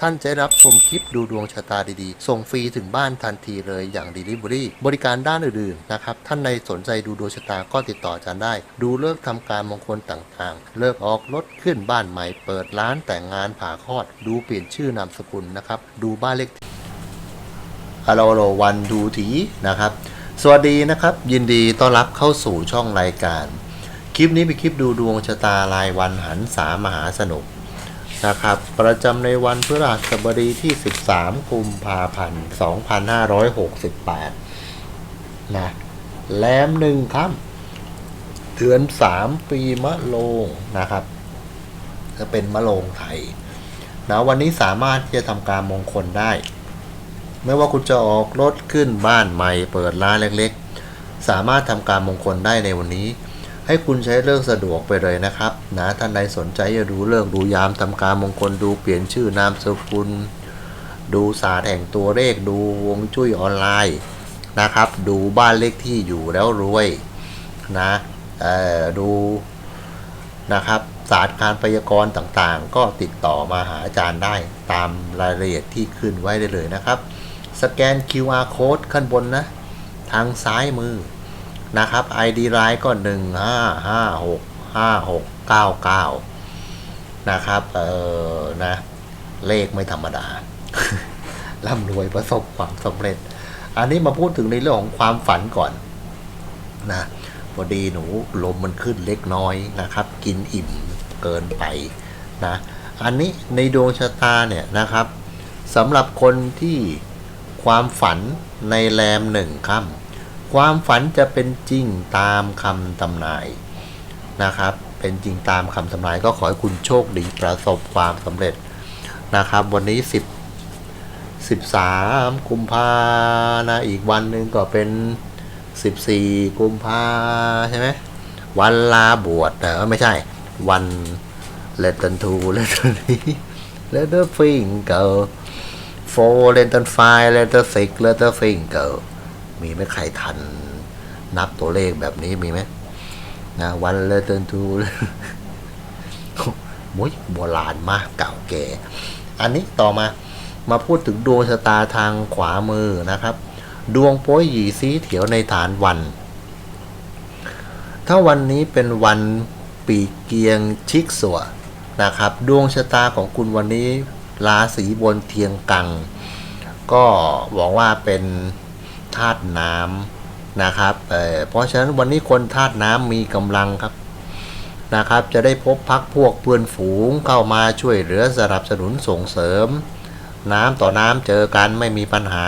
ท่านจะรับชมคลิปดูดวงชะตาดีๆ ส่งฟรีถึงบ้านทันทีเลยอย่าง Delivery บริการด้านอื่นๆนะครับ ท่านในสนใจดูดวงชะตาก็ติดต่ออาจารย์ได้ ดูเลิกษ์ทำการมงคลต่างๆ เลิกออกรถขึ้นบ้านใหม่ เปิดร้านแต่งงานผ่าคลอด ดูเปลี่ยนชื่อนามสกุลนะครับ ดูบ้านเลขที่ฮัลโหลโลวันดูทีนะครับ สวัสดีนะครับ ยินดีต้อนรับเข้าสู่ช่องรายการ คลิปนี้เป็นคลิปดูดวงชะตารายวันหันษามหาสนุก นะครับ ประจำในวันพฤหัสบดีที่ 13 กุมภาพันธ์ 2568 นะ แลมหนึ่งค่ำเดือน 3 ปีมะโรงนะครับ จะเป็นมะโรงไทย นะวันนี้สามารถที่จะทำการมงคลได้ ไม่ว่าคุณจะออกรถขึ้นบ้านใหม่ เปิดร้านเล็กๆ สามารถทำการมงคลได้ในวันนี้ ให้คุณใช้เรื่องสะดวกไปเลยนะครับนะท่านใดสนใจจะดูเรื่องดูยามทำการมงคลดูเปลี่ยนชื่อนามสกุล ดูศาสตร์แห่งตัวเลขดูวงจุ้ยออนไลน์นะครับ ดูบ้านเลขที่อยู่แล้วรวยนะเออดูนะครับศาสตร์การพยากรณ์ต่างๆ ก็ติดต่อมาหาอาจารย์ได้ตามรายละเอียดที่ขึ้นไว้ได้เลยนะครับ สแกน QR code ขั้นบนนะ ทางซ้ายมือ นะครับ ID ไลน์ก็15565699 นะครับ เออนะ เลขไม่ธรรมดาร่ำรวยประสบความสำเร็จ อันนี้มาพูดถึงในเรื่องของความฝันก่อนนะพอดีหนูลมมันขึ้นเล็กน้อยนะครับ กินอิ่มเกินไปนะอันนี้ในดวงชะตาเนี่ยนะครับสำหรับคนที่ความฝันในแรมหนึ่งค่ำ ความฝันจะเป็นจริงตามคำทำนายนะครับ เป็นจริงตามคำทำนายก็ขอให้คุณโชคดีประสบความสำเร็จนะครับ วันนี้ 10 13 กุมภานะอีกวันหนึ่งก็เป็น 14 กุมภาใช่ไหมวันลาบวชแต่ไม่ใช่วัน let them two let them three let them finger four let them five let them six let them finger มีไหมใครทันนับตัวเลขแบบนี้มีไหมนะวัน let them two มุ้ยโบราณมากเก่าแก่ อันนี้ต่อมามาพูดถึงดวงชะตาทางขวามือนะครับ ดวงโป้ยหยีสีเถียวในฐานวัน ถ้าวันนี้เป็นวันปีเกียงชิกสัวนะครับ ดวงชะตาของคุณวันนี้ราศีบนเทียงกัง ก็บอกว่าเป็น ธาตุน้ำนะครับเอ่อเพราะฉะนั้นวันนี้คนธาตุน้ำมีกำลังครับนะครับ จะได้พบพักพวกเพื่อนฝูงเข้ามาช่วยเหลือสนับสนุนส่งเสริม น้ำต่อน้ำเจอกันไม่มีปัญหา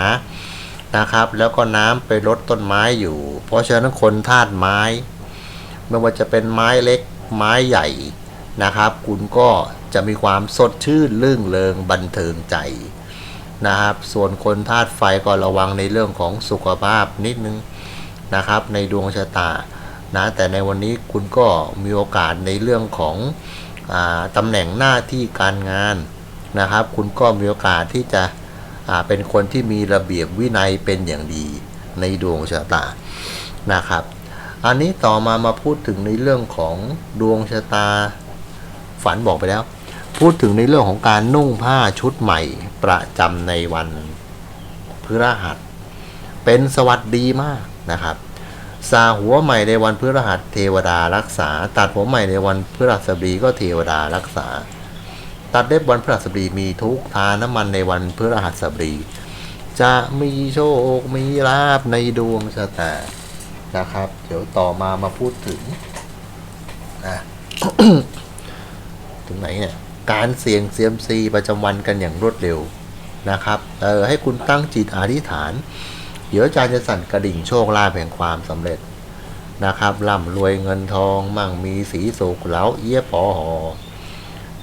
นะครับ แล้วก็น้ำไปลดต้นไม้อยู่ เพราะฉะนั้นคนธาตุไม้ ไม่ว่าจะเป็นไม้เล็กไม้ใหญ่นะครับ คุณก็จะมีความสดชื่นลื่นเริงบันเทิงใจ นะครับ ส่วนคนธาตุไฟก็ระวังในเรื่องของสุขภาพนิดนึงนะครับ ในดวงชะตานะแต่ในวันนี้คุณก็มีโอกาสในเรื่องของอตำแหน่งหน้าที่การงานนะครับ คุณก็มีโอกาสที่จะเป็นคนที่มีระเบียบวินัยเป็นอย่างดีในดวงชะตานะครับ อันนี้ต่อมามาพูดถึงในเรื่องของดวงชะตาฝันบอกไปแล้ว พูดถึงในเรื่องของการนุ่งผ้าชุดใหม่ประจำในวันพฤหัส เป็นสวัสดีมากนะครับสาหัวใหม่ในวันพฤหัสเทวดารักษา ตัดหัวใหม่ในวันพฤหัสบดีก็เทวดารักษา ตัดเล็บวันพฤหัสบดีมีทุกทาน้ำมันในวันพฤหัสบดีจะมีโชคมีลาบในดวงชะตานะครับ เดี๋ยวต่อมามาพูดถึงนะถึงไหนเนี่ย การเสี่ยงเซียมซีประจำวันกันอย่างรวดเร็วนะครับเออให้คุณตั้งจิตอธิษฐาน เดี๋ยวอาจารย์จะสั่นกระดิ่งโชคลาภแห่งความสำเร็จนะครับร่ำรวยเงินทองมั่งมีสีสุขเหลาเอี้ยปอหอ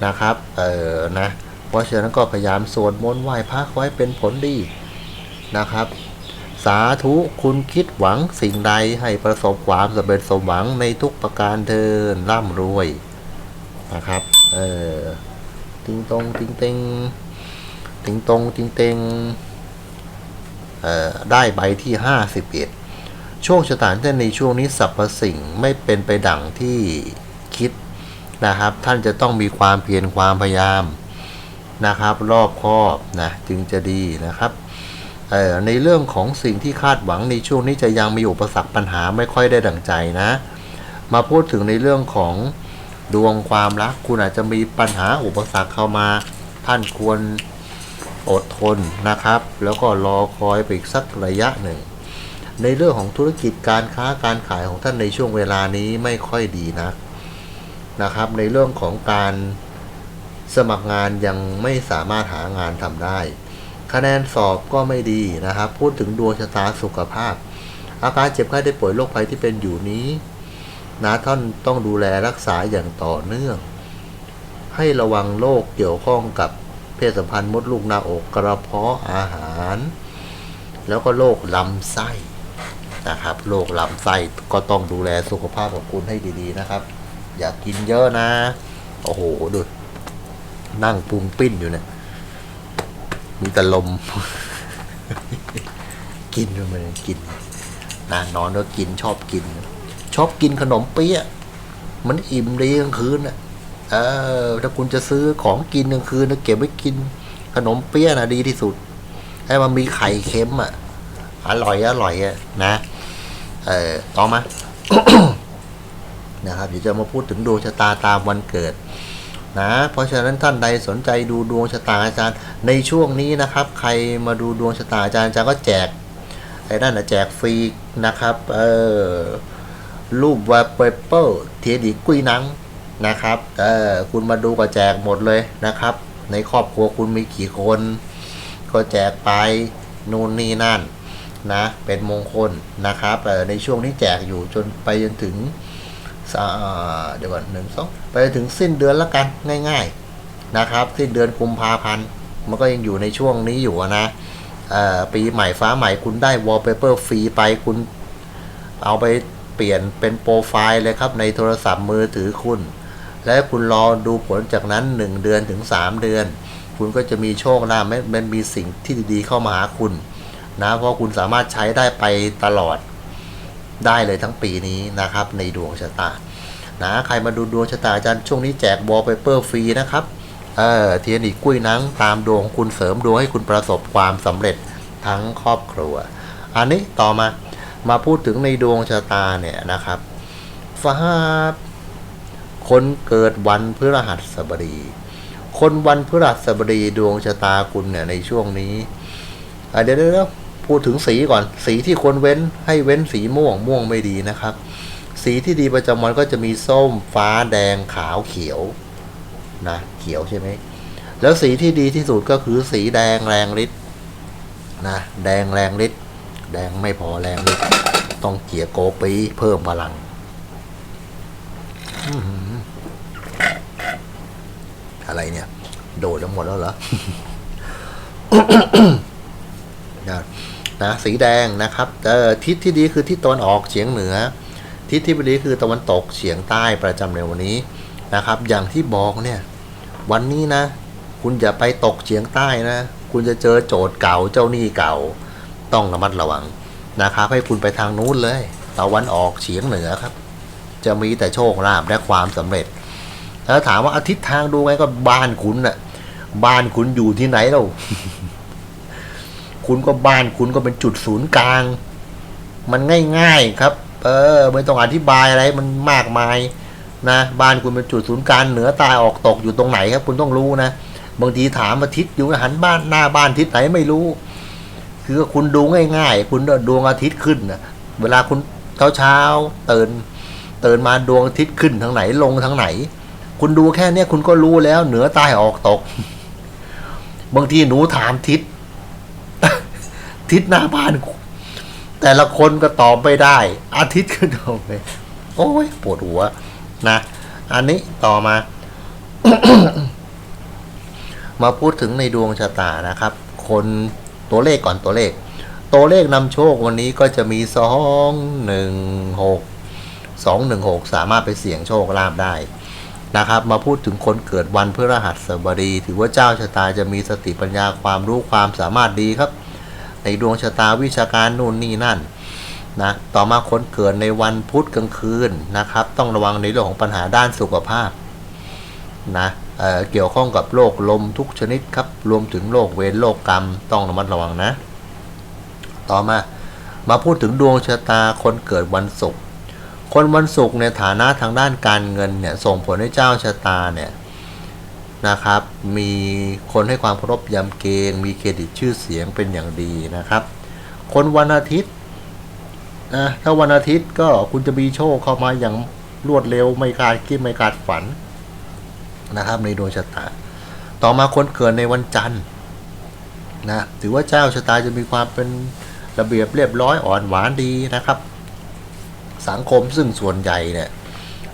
นะครับเออนะเพราะฉะนั้นก็พยายามสวดมนต์ไหว้พระไว้เป็นผลดีนะครับ สาธุคุณคิดหวังสิ่งใดให้ประสบความสำเร็จสมหวังในทุกประการเทินร่ำรวยนะครับ เออ ติงตรงติงเต็งติงตรงติงเต็งเอ่อได้ใบที่ห้าสิบเอ็ดโชคชะตาท่านในช่วงนี้สรรพสิ่งไม่เป็นไปดังที่คิดนะครับ ท่านจะต้องมีความเพียรความพยายามนะครับ รอบคอบนะจึงจะดีนะครับเอ่อในเรื่องของสิ่งที่คาดหวังในช่วงนี้จะยังมีอุปสรรคปัญหาไม่ค่อยได้ดังใจนะ มาพูดถึงในเรื่องของ ดวงความรักคุณอาจจะมีปัญหาอุปสรรคเข้ามา ท่านควรอดทนนะครับ แล้วก็รอคอยไปอีกสักระยะหนึ่ง ในเรื่องของธุรกิจการค้าการขายของท่านในช่วงเวลานี้ไม่ค่อยดีนะนะครับ ในเรื่องของการสมัครงานยังไม่สามารถหางานทำได้ คะแนนสอบก็ไม่ดีนะครับ พูดถึงดวงชะตาสุขภาพ อาการเจ็บไข้ได้ป่วยโรคภัยที่เป็นอยู่นี้ นะท่านต้องดูแลรักษาอย่างต่อเนื่อง ให้ระวังโรคเกี่ยวข้องกับเพศสัมพันธ์มดลูกหน้าอกกระเพาะอาหาร แล้วก็โรคลำไส้นะครับโรคลำไส้ก็ต้องดูแลสุขภาพของคุณให้ดีๆนะครับ อย่ากกินเยอะนะ โอ้โหดูนั่งปุงปิ้นอยู่เนี่ย มีแต่ลม กินไปเลยกินนะนอนก็กินชอบกิน ชอบกินขนมเปี๊ยะมันอิ่มดีกลางคืนอะเออถ้าคุณจะซื้อของกินกลางคืนนะเก็บไว้กินขนมเปี๊ยะนะดีที่สุดให้มันมีไข่เค็มอะอร่อยอร่อยอะนะเออต่อมานะครับเดี๋ยวจะมาพูดถึงดวงชะตาตามวันเกิดนะเพราะฉะนั้นท่านใดสนใจดูดวงชะตาอาจารย์ ในช่วงนี้นะครับ ใครมาดูดวงชะตาอาจารย์อาจารย์ก็แจกไอ้นั่นนะแจกฟรีนะครับ เออ รูปวอลเปเปอร์เทียดีกุยหนังนะครับเออคุณมาดูก็แจกหมดเลยนะครับ ในครอบครัวคุณมีกี่คน ก็แจกไปนู่นนี่นั่นนะเป็นมงคลนะครับออในช่วงนี้แจกอยู่จนไปจนถึงเดี๋ยวก่อนหนึ่งสองไปถึงสิ้นเดือนแล้วกันง่าย ๆนะครับ สิ้นเดือนกุมภาพันธ์มันก็ยังอยู่ในช่วงนี้อยู่นะออปีใหม่ฟ้าใหม่คุณได้วอลเปเปอร์ฟรีไปคุณเอาไป เปลี่ยนเป็นโปรไฟล์เลยครับในโทรศัพท์มือถือคุณ และคุณรอดูผลจากนั้น 1 เดือนถึง 3 เดือน คุณก็จะมีโชคลาภมันมันมีสิ่งที่ดีๆเข้ามาหาคุณนะเพราะคุณสามารถใช้ได้ไปตลอดได้เลยทั้งปีนี้นะครับ ในดวงชะตานะใครมาดูดวงชะตาอาจารย์ช่วงนี้แจกวอลเปเปอร์ฟรีนะครับเออเทียนอีกกุ้ยหนังตามดวงของคุณเสริมดวงให้คุณประสบความสำเร็จทั้งครอบครัว อันนี้ต่อมา มาพูดถึงในดวงชะตาเนี่ยนะครับฟ้าคนเกิดวันพฤหัสบดี คนวันพฤหัสบดีดวงชะตาคุณเนี่ยในช่วงนี้เดี๋ยวเดี๋ยวเดี๋ยวพูดถึงสีก่อน สีที่ควรเว้นให้เว้นสีม่วงม่วงไม่ดีนะครับ สีที่ดีประจำวันก็จะมีส้มฟ้าแดงขาวเขียวนะเขียวใช่ไหมแล้วสีที่ดีที่สุดก็คือสีแดงแรงฤทธิ์นะแดงแรงฤทธิ์ แดงไม่พอแรงต้องเกียร์โกปีเพิ่มพลังอะไรเนี่ย โดดแล้วหมดแล้วเหรอนะนะสีแดงนะครับเออทิศที่ดีคือทิศตะวันออกเฉียงเหนือ ทิศที่ไม่ดีคือตะวันตกเฉียงใต้ประจำในวันนี้นะครับ อย่างที่บอกเนี่ย วันนี้นะ คุณอย่าไปตกเฉียงใต้นะ คุณจะเจอโจทย์เก่าเจ้าหนี้เก่า ต้องระมัดระวังนะครับให้คุณไปทางนู้นเลยตะวันออกเฉียงเหนือครับ จะมีแต่โชคลาภและความสำเร็จแล้วถามว่าอาทิตย์ทางดูไงก็บ้านคุณน่ะ บ้านคุณอยู่ที่ไหนเราคุณก็บ้านคุณก็เป็นจุดศูนย์กลาง มันง่ายๆครับ เออไม่ต้องอธิบายอะไรมันมากมายนะบ้านคุณเป็นจุดศูนย์กลางเหนือใตายออกตกอยู่ตรงไหนครับ คุณต้องรู้นะบางทีถามอาทิตย์อยู่หันบ้านหน้าบ้านทิศไหนไม่รู้ คือคุณดูง่าย ๆ คุณดวงอาทิตย์ขึ้นนะเวลาคุณเช้าเช้าๆตื่นตื่นมาดวงอาทิตย์ขึ้นทางไหนลงทางไหน คุณดูแค่เนี้ยคุณก็รู้แล้วเหนือใต้ออกตก บางทีหนูถามทิศทิศหน้าบ้านแต่ละคนก็ตอบไม่ได้ อาทิตย์ก็ตอบไปโอ้ยปวดหัว นะ อันนี้ต่อมา มาพูดถึงในดวงชะตานะครับ คน ตัวเลขก่อนตัวเลข ตัวเลขนำโชควันนี้ก็จะมี 2 1 6 2 1 6 สามารถไปเสี่ยงโชคลาภได้นะครับ มาพูดถึงคนเกิดวันพฤหัสบดี ถือว่าเจ้าชะตาจะมีสติปัญญาความรู้ความสามารถดีครับ ในดวงชะตาวิชาการนู่นนี่นั่นนะต่อมาคนเกิดในวันพุธกลางคืนนะครับ ต้องระวังในเรื่องของปัญหาด้านสุขภาพนะ เเกี่ยวข้องกับโรคลมทุกชนิดครับ รวมถึงโรคเวรโรคกรรมต้องระมัดระวังนะ ต่อมา มาพูดถึงดวงชะตาคนเกิดวันศุกร์ คนวันศุกร์ในยฐานะทางด้านการเงินเนี่ยส่งผลให้เจ้าชะตาเนี่ยนะครับ มีคนให้ความเคารพยำเกรงมีเครดิตชื่อเสียงเป็นอย่างดีนะครับ คนวันอาทิตย์นะถ้าวันอาทิตย์ก็คุณจะมีโชคเข้ามาอย่างรวดเร็วไม่คาดคิดไม่คาดฝัน นะครับในดวงชะตา ต่อมาคนเกิดในวันจันทร์นะถือว่าเจ้าชะตาจะมีความเป็นระเบียบเรียบร้อยอ่อนหวานดีนะครับ สังคมซึ่งส่วนใหญ่เนี่ย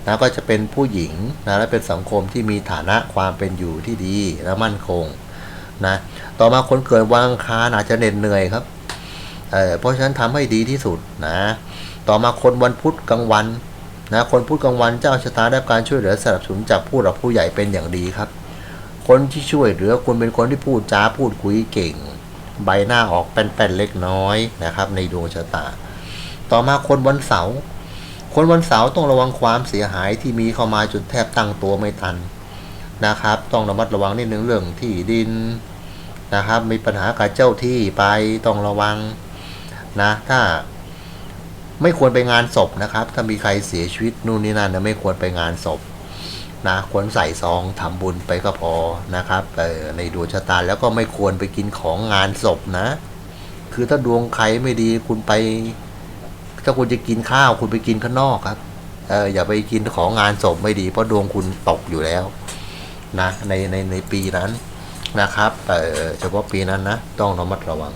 นะก็จะเป็นผู้หญิงนะและเป็นสังคมที่มีฐานะความเป็นอยู่ที่ดีและมั่นคงนะต่อมาคนเกิดวันอังคารอาจจะเหน็ดเหนื่อยครับเเพราะฉะนั้นทำให้ดีที่สุดนะต่อมาคนวันพุธกลางวัน นะคนพุธกลางวันเจ้าชะตาได้การช่วยเหลือสนับสนุนจากผู้หลักผู้ใหญ่เป็นอย่างดีครับ คนที่ช่วยเหลือคุณเป็นคนที่พูดจาพูดคุยเก่ง ใบหน้าออกแป้นๆเล็กน้อยนะครับ ในดวงชะตา ต่อมาคนวันเสาร์คนวันเสาร์ต้องระวังความเสียหายที่มีเข้ามาจนแทบตั้งตัวไม่ทันนะครับ ต้องระมัดระวังนิดนึงเรื่องที่ดินนะครับ มีปัญหากับเจ้าที่ไปต้องระวังนะถ้า ไม่ควรไปงานศพนะครับ ถ้ามีใครเสียชีวิตนู่นนี่นั่นนะไม่ควรไปงานศพนะควรใส่ซองทำบุญไปก็พอนะครับเออในดวงชะตาแล้วก็ไม่ควรไปกินของงานศพนะ คือถ้าดวงใครไม่ดีคุณไป ถ้าคุณจะกินข้าวคุณไปกินข้างนอกครับเอออย่าไปกินของงานศพไม่ดี เพราะดวงคุณตกอยู่แล้วนะในในในปีนั้นนะครับเออเฉพาะปีนั้นนะต้องระมัดระวัง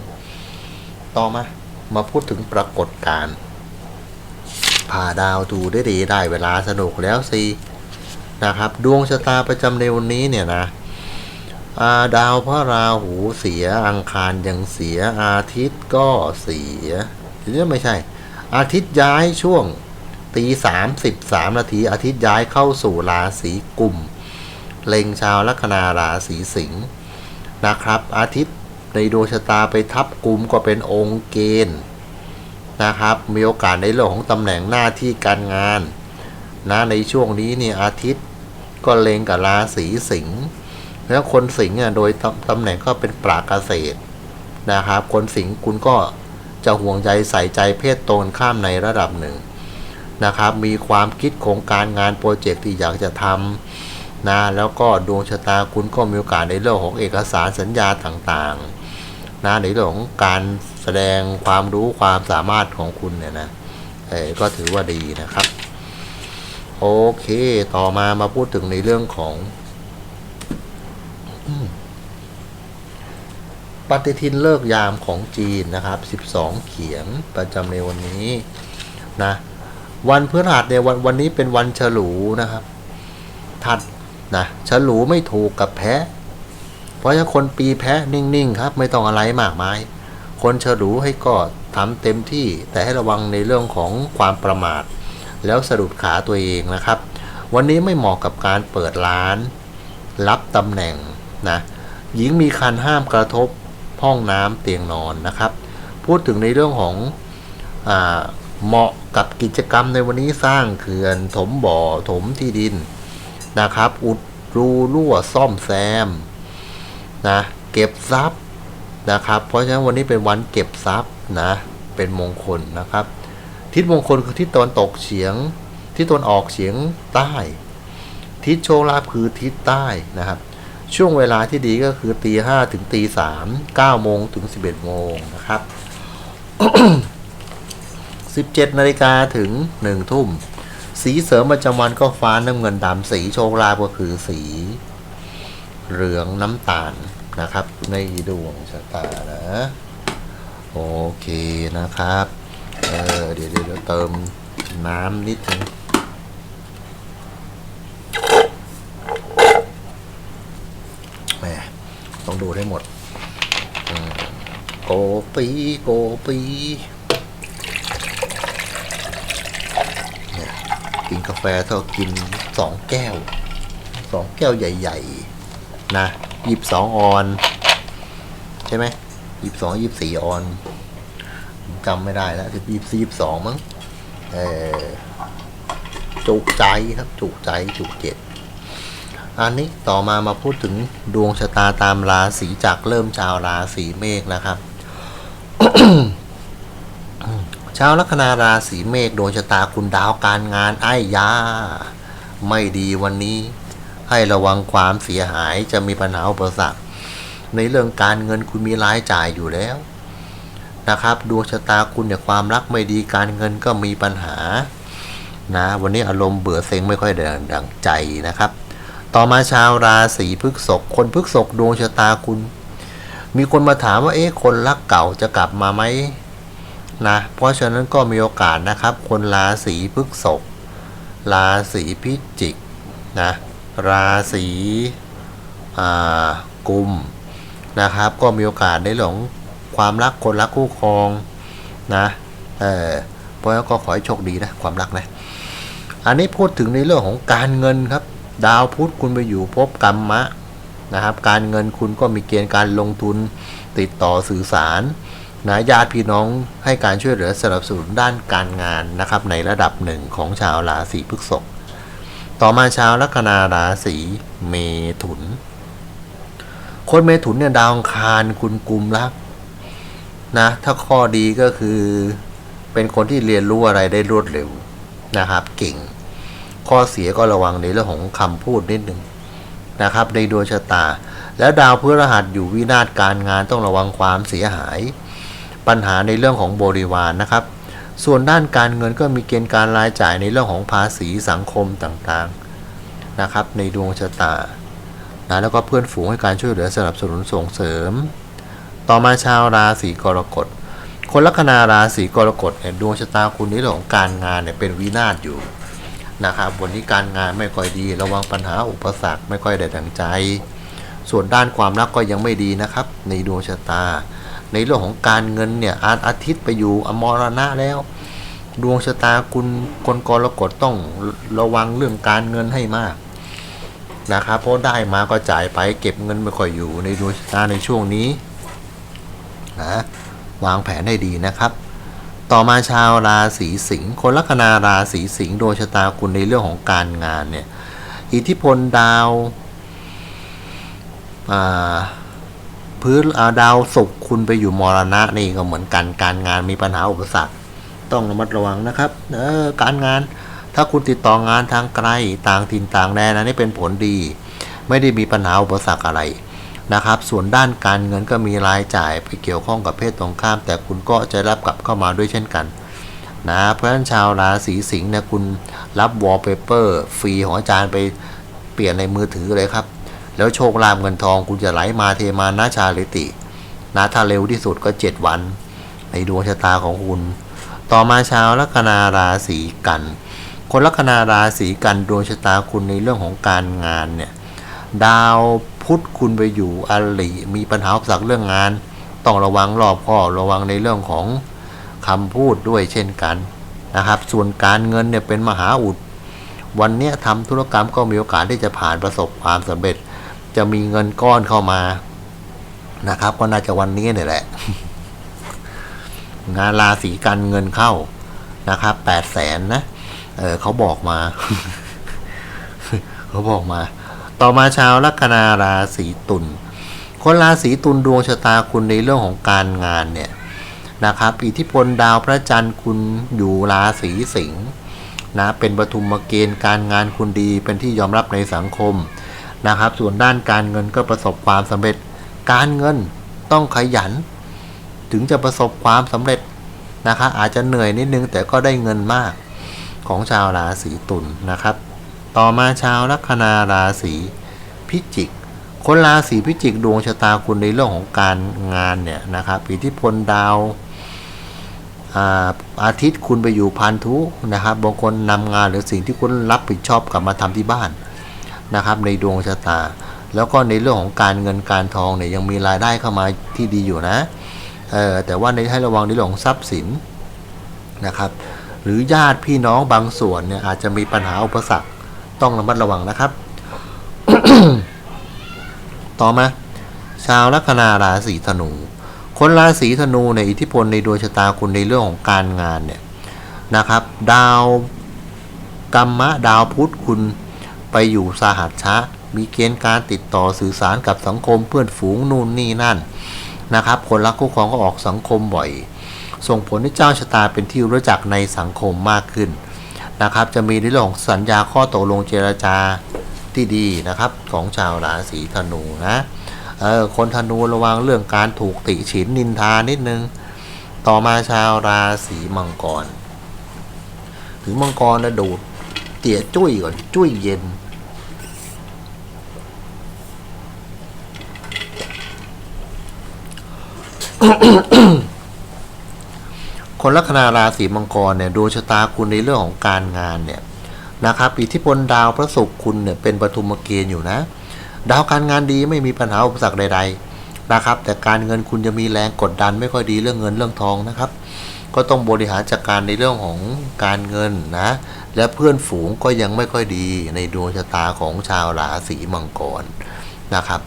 ต่อมามาพูดถึงปรากฏการณ์ ผ่าดาวดูได้ดีได้เวลาสนุกแล้วสินะครับดวงชะตาประจำในวันนี้เนี่ยนะาดาวพระราหูเสียอังคารยังเสียอาทิตย์ก็เสียทีนี้ไม่ใช่ อาทิตย์ย้ายช่วงตีสามสิบสามนาทีอาทิตย์ย้ายเข้าสู่ราศีกุมเล็งชาวลัคนาราศีสิงห์นะครับ อาทิตย์ในดวงชะตาไปทับกุมก็เป็นองค์เกณฑ์ นะครับ มีโอกาสในเรื่องของตำแหน่งหน้าที่การงานนะในช่วงนี้เนี่ยอาทิตย์ก็เล็งกับราศีสิงห์แล้วคนสิงห์เนี่ยโดยตำตำแหน่งก็เป็นปราเกษตรนะครับ คนสิงห์คุณก็จะห่วงใยใส่ใจเพศตรงข้ามในระดับหนึ่งนะครับ มีความคิดโครงการงานโปรเจกต์ที่อยากจะทำนะแล้วก็ดวงชะตาคุณก็มีโอกาสในเรื่องของเอกสารสัญญาต่างๆนะในเรื่องของการ สดงความรู้ความสามารถของคุณเนี่ยนะเออก็ถือว่าดีนะครับ โอเค ต่อมามาพูดถึงในเรื่องของปฏิทินเลิกยามของจีนนะครับ 12 เขียงประจำในวันนี้นะวันพฤหัสเนี่ยวันวันนี้เป็นวันฉลูนะครับ ถัดนะฉลูไม่ถูกกับแพะ เพราะฉะนั้นคนปีแพะนิ่งๆครับ ไม่ต้องอะไรมากมาย คนฉลูให้ก็ทำเต็มที่ แต่ให้ระวังในเรื่องของความประมาท แล้วสะดุดขาตัวเองนะครับ วันนี้ไม่เหมาะกับการเปิดร้าน รับตำแหน่งนะหญิงมีคันห้ามกระทบห้องน้ำเตียงนอนนะครับ พูดถึงในเรื่องของอเหมาะกับกิจกรรมในวันนี้สร้างเขื่อนถมบ่อถมที่ดินนะครับ อุดรูรั่วซ่อมแซมนะเก็บทรัพย์ นะครับ เพราะฉะนั้นวันนี้เป็นวันเก็บทรัพย์นะ เป็นมงคลนะครับ ทิศมงคลคือทิศตะวันตกเฉียง ทิศตะวันออกเฉียงใต้ ทิศโชคลาภคือทิศใต้นะครับ ช่วงเวลาที่ดีก็คือตีห้าถึงตีสามเก้าโมงถึงสิบเอ็ดโมงนะครับสิบเจ็ดนาฬิกาถึงหนึ่งทุ่ม สีเสริมประจำวันก็ฟ้าน้ำเงินดำสีโชคลาภก็คือสีเหลืองน้ำตาล นะครับ ในดวงชะตานะ โอเคนะครับ เออเดี๋ยวเดี๋ยวเติมน้ำนิดนึงแหมต้องดูให้หมดโกปีโกปีเนี่ยกินกาแฟเท่ากินสองแก้วสองแก้วใหญ่ ๆ นะ ยี่สิบสองออน ใช่ไหมยี่สิบสองยี่สิบสี่ออนจำไม่ได้แล้วยี่สิบสี่ยี่สิบสองมั้งเออจุกใจครับจุกใจจุกเจ็ดอันนี้ต่อมามาพูดถึงดวงชะตาตามราศีจากเริ่มชาวราศีเมษนะครับชาวลัคนาราศีเมษดวงชะตาคุณดาวการงานไอ้ยา ไม่ดีวันนี้ ให้ระวังความเสียหายจะมีปัญหาอุปสรรคในเรื่องการเงินคุณมีรายจ่ายอยู่แล้วนะครับดวงชะตาคุณเนี่ยความรักไม่ดีการเงินก็มีปัญหานะวันนี้อารมณ์เบื่อเซ็งไม่ค่อยเดินดังใจนะครับ ต่อมาชาวราศีพฤษภคนพฤษภดวงชะตาคุณ มีคนมาถามว่าเอ๊ะคนรักเก่าจะกลับมาไหมนะเพราะฉะนั้นก็มีโอกาสนะครับ คนราศีพฤษภราศีพิจิกนะ ราศีกุมนะครับ ก็มีโอกาสในเรื่องความรักคนรักคู่ครองนะเออเพราะก็ขอให้โชคดีนะความรักนะอันนี้พูดถึงในเรื่องของการเงินครับ ดาวพุธคุณไปอยู่ภพกรรมะนะครับ การเงินคุณก็มีเกณฑ์การลงทุนติดต่อสื่อสารนะญาติพี่น้องให้การช่วยเหลือสนับสนุนด้านการงานนะครับ ในระดับหนึ่งของชาวราศีพฤษภ ต่อมาชาวลัคนาราศีเมถุน คนเมถุนเนี่ยดาวอังคารคุณกลุ่มรักนะ ถ้าข้อดีก็คือเป็นคนที่เรียนรู้อะไรได้รวดเร็วนะครับ เก่ง ข้อเสียก็ระวังในเรื่องของคำพูดนิดนึงนะครับ ในดวงชะตา แล้วดาวพฤหัสอยู่วินาศการงานต้องระวังความเสียหาย ปัญหาในเรื่องของบริวารนนะครับ ส่วนด้านการเงินก็มีเกณฑ์การรายจ่ายในเรื่องของภาษีสังคมต่างๆนะครับ ในดวงชะตานะแล้วก็เพื่อนฝูงให้การช่วยเหลือสนับสนุนส่งเสริม ต่อมาชาวราศีกรกฎ คนลัคนาราศีกรกฎเนี่ยดวงชะตาคุณในเรื่องของการงานเนี่ยเป็นวินาศอยู่นะครับวันนี้การงานไม่ค่อยดี ระวังปัญหาอุปสรรคไม่ค่อยได้ดังใจ ส่วนด้านความรักก็ยังไม่ดีนะครับ ในดวงชะตา ในเรื่องของการเงินเนี่ยอาอาทิตย์ไปอยู่อมรณะแล้ว ดวงชะตาคุณคนกรกฎต้องระวังเรื่องการเงินให้มากนะครับเพราะได้มาก็จ่ายไปเก็บเงินไม่ค่อยอยู่ในดวงชะตาในช่วงนี้นะวางแผนให้ดีนะครับ ต่อมาชาวราศีสิงห์คนลัคนาราศีสิงห์ดวงชะตาคุณในเรื่องของการงานเนี่ยอิทธิพลดาวอ่า พื้นาดาวศุกร์คุณไปอยู่มรณะนี่ก็เหมือนกันการงานมีปัญหาอุปสรรคต้องระมัดระวังนะครับเออการงานถ้าคุณติดต่องานทางไกลต่างถิ่นต่างแดนอันนี้เป็นผลดี ไม่ได้มีปัญหาอุปสรรคอะไรนะครับ ส่วนด้านการเงินก็มีรายจ่ายไปเกี่ยวข้องกับเพศตรงข้าม แต่คุณก็จะรับกลับเข้ามาด้วยเช่นกันนะเพราะฉะนั้นชาวราศีสิงห์เนี่ยคุณรับวอลเปเปอร์ฟรีของอาจารย์ไปเปลี่ยนในมือถือเลยครับ แล้วโชคลาภเงินทองคุณจะไหลมาเทมานาชาลิตินะถ้าเร็วที่สุดก็7วัน ในดวงชะตาของคุณ ต่อมาชาวลัคนาราศีกัน คนลัคนาราศีกันดวงชะตาคุณในเรื่องของการงานเนี่ยดาวพุธคุณไปอยู่อลิมีปัญหาอุปสรรคเรื่องงาน ต้องระวังรอบคอระวังในเรื่องของคำพูดด้วยเช่นกันนะครับ ส่วนการเงินเนี่ยเป็นมหาอุด วันนี้ยทำธุรกรรมก็มีโอกาสที่จะผ่านประสบความสำเร็จ จะมีเงินก้อนเข้ามานะครับ ก็น่าจะวันนี้เนี่ยแหละ งานราศีการเงินเข้านะครับแปดแสนนะเออเขาบอกมา เขาบอกมา ต่อมาชาวลัคนาราศีตุลคนราศีตุลดวงชะตาคุณในเรื่องของการงานเนี่ยนะครับ อิทธิพลดาวพระจันทร์คุณอยู่ราศีสิงห์นะเป็นปฐุมเกณฑ์การงานคุณดีเป็นที่ยอมรับในสังคม นะครับ ส่วนด้านการเงินก็ประสบความสำเร็จ การเงินต้องขยัน ถึงจะประสบความสำเร็จนะครับอาจจะเหนื่อยนิดนึงแต่ก็ได้เงินมากของชาวราศีตุลนะครับ ต่อมาชาวลัคนาราศีพิจิก คนราศีพิจิกดวงชะตาคุณในเรื่องของการงานเนี่ยนะครับอิทธิพลดาวอาอาทิตย์คุณไปอยู่พันธุนะครับบางคนนำงานหรือสิ่งที่คุณรับผิดชอบกลับมาทำที่บ้าน นะครับในดวงชะตา แล้วก็ในเรื่องของการเงินการทองเนี่ยยังมีรายได้เข้ามาที่ดีอยู่นะเออแต่ว่าในให้ระวังในเรื่องของทรัพย์สินนะครับหรือญาติพี่น้องบางส่วนเนี่ยอาจจะมีปัญหาอุปสรรคต้องระมัดระวังนะครับ ต่อมาชาวลัคนาราศีธนู คนราศีธนูในยอิทธิพลในดวงชะตาคุณในเรื่องของการงานเนี่ยนะครับ ดาวกรรมะดาวพุธคุณ ไปอยู่สหัชชะ มีเกณฑ์การติดต่อสื่อสารกับสังคมเพื่อนฝูงนู่นนี่นั่นนะครับ คนรักคู่ครองก็ออกสังคมบ่อย ส่งผลให้เจ้าชะตาเป็นที่รู้จักในสังคมมากขึ้นนะครับ จะมีในเรื่องของสัญญาข้อตกลงเจรจาที่ดีนะครับ ของชาวราศีธนูนะเออคนธนูระวังเรื่องการถูกติฉินนินทานิดนึง ต่อมาชาวราศีมังกร ถึงมังกรนะดูด เตี่ยจุ้ยก่อน จุ้ยเย็น คนลัคนาราศีมังกรเนี่ยดวงชะตาคุณในเรื่องของการงานเนี่ยนะครับอิทธิพลดาวพระศุกร์คุณเนี่ยเป็นปฐุมเกณฑ์อยู่นะ ดาวการงานดีไม่มีปัญหาอุปสรรคใด ๆนะครับ แต่การเงินคุณจะมีแรงกดดันไม่ค่อยดีเรื่องเงินเรื่องทองนะครับ ก็ต้องบริหารจัดการในเรื่องของการเงินนะ และเพื่อนฝูงก็ยังไม่ค่อยดีในดวงชะตาของชาวราศีมังกรนะครับ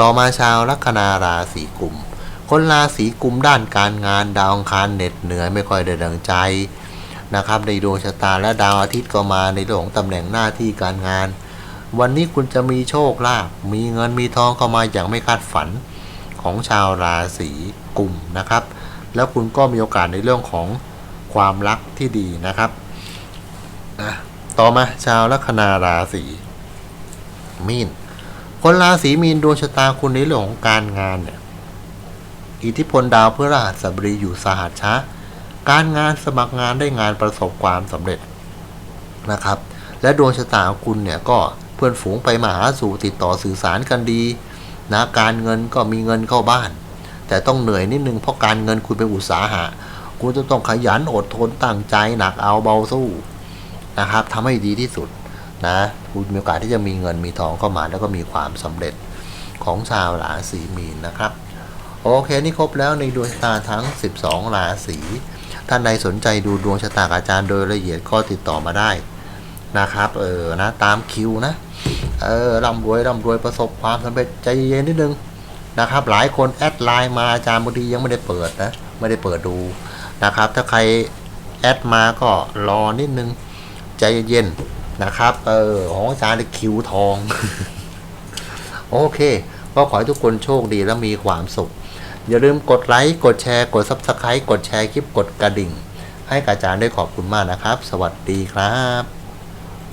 ต่อมาชาวลัคนาราศีกุม คนราศีกุมด้านการงานดาวอังคารเหน็ดเหนื่อยไม่ค่อยได้ดังใจนะครับในดวงชะตาและดาวอาทิตย์ก็มาในเรื่องของตำแหน่งหน้าที่การงาน วันนี้คุณจะมีโชคลาภมีเงินมีทองเข้ามาอย่างไม่คาดฝันของชาวราศีกุมนะครับ แล้วคุณก็มีโอกาสในเรื่องของความรักที่ดีนะครับอะต่อมาชาวลัคนาราศีมีน คนราศีมีนดวงชะตาคุณในเรื่องของการงานเนี่ย อิทธิพลดาวพฤหัสบดีอยู่สหัชชะการงานสมัครงานได้งานประสบความสำเร็จนะครับ และดวงชะตาคุณเนี่ยก็เพื่อนฝูงไปมาหาสู่ติดต่อสื่อสารกันดีนะการเงินก็มีเงินเข้าบ้าน แต่ต้องเหนื่อยนิดนึงเพราะการเงินคุณเป็นอุตสาหะ คุณจะต้องขยันอดทนตั้งใจหนักเอาเบาสู้นะครับทำให้ดีที่สุดนะคุณมีโอกาสที่จะมีเงินมีทองเข้ามาแล้วก็มีความสำเร็จของชาวราศีมีนนะครับ โอเคนี่ครบแล้วในดวงชะตาทั้ง 12 ราศีท่านใดสนใจดูดวงชะตาอาจารย์โดยละเอียดก็ติดต่อมาได้นะครับ เออนะตามคิวนะ เออร่ำรวยร่ำรวยประสบความสำเร็จใจเย็นนิดนึง นะครับ หลายคนแอดไลน์มาอาจารย์บางทียังไม่ได้เปิดนะไม่ได้เปิดดูนะครับ ถ้าใครแอดมาก็รอนิดนึงใจเย็นนะครับ เออของอาจารย์คิวทอง โอเค ก็ขอให้ทุกคนโชคดีและมีความสุข อย่าลืมกดไลค์ กดแชร์ กด Subscribe กดแชร์คลิป กดกระดิ่ง ให้กับอาจารย์ด้วยขอบคุณมากนะครับ สวัสดีครับ